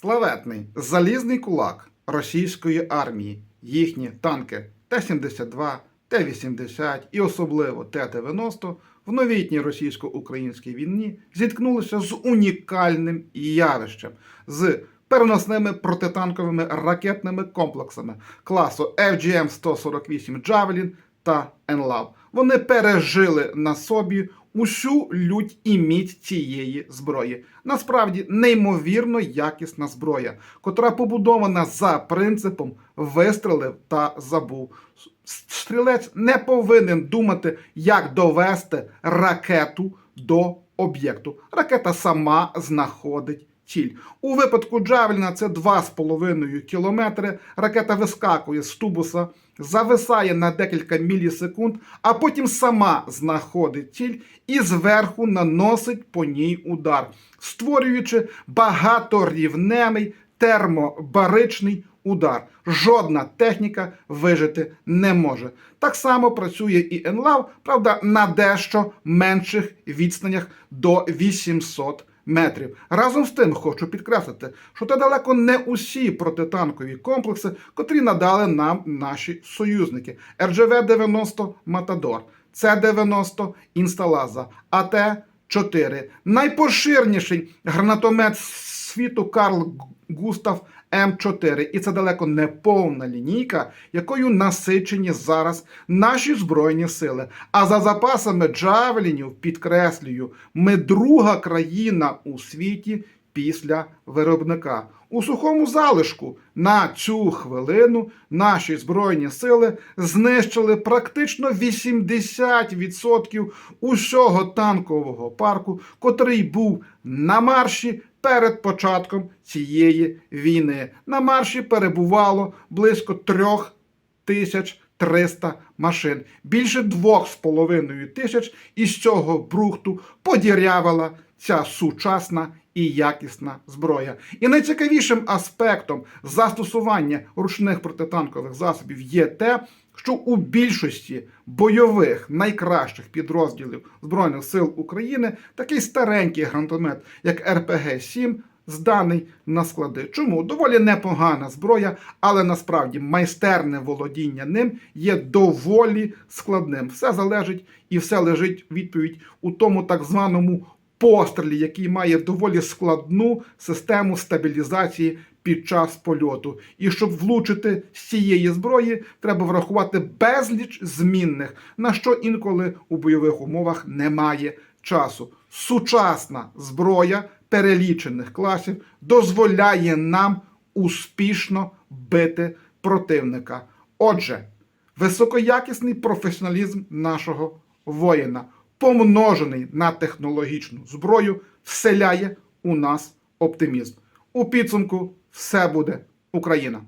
Славетний залізний кулак російської армії, їхні танки Т-72, Т-80 і особливо Т-90 в новітній російсько-українській війні зіткнулися з унікальним явищем з переносними протитанковими ракетними комплексами класу FGM-148 Javelin та ЕНЛАВ. Вони пережили на собі усю лють і міць цієї зброї. Насправді неймовірно якісна зброя, котра побудована за принципом вистрелив та забув. Стрілець не повинен думати, як довести ракету до об'єкту. Ракета сама знаходить ціль. У випадку Джавеліна це 2,5 кілометри. Ракета вискакує з тубуса, зависає на декілька мілісекунд, а потім сама знаходить ціль і зверху наносить по ній удар, створюючи багаторівневий термобаричний удар. Жодна техніка вижити не може. Так само працює і ЕНЛАВ, правда, на дещо менших відстанях до 800 метрів. Разом з тим хочу підкреслити, що це далеко не усі протитанкові комплекси, котрі надали нам наші союзники. РЖВ-90 Матадор, С-90 Інсталаза, АТ-4. Найпоширніший гранатомет світу Карл Густав М4. І це далеко не повна лінійка, якою насичені зараз наші Збройні сили. А за запасами джавелінів, підкреслюю, ми друга країна у світі після виробника. У сухому залишку на цю хвилину наші Збройні сили знищили практично 80% усього танкового парку, котрий був на марші перед початком цієї війни. На марші перебувало близько трьох тисяч 300 машин. Більше 2,5 тисяч із цього брухту подірявила ця сучасна і якісна зброя. І найцікавішим аспектом застосування ручних протитанкових засобів є те, що у більшості бойових найкращих підрозділів Збройних сил України такий старенький гранатомет, як РПГ-7, зданий на склади. Чому? Доволі непогана зброя, але насправді майстерне володіння ним є доволі складним. Все залежить і все лежить відповідь у тому так званому пострілі, який має доволі складну систему стабілізації під час польоту. І щоб влучити з цієї зброї, треба врахувати безліч змінних, на що інколи у бойових умовах немає часу. Сучасна зброя перелічених класів дозволяє нам успішно бити противника. Отже, високоякісний професіоналізм нашого воїна, помножений на технологічну зброю, вселяє у нас оптимізм. У підсумку все буде Україна!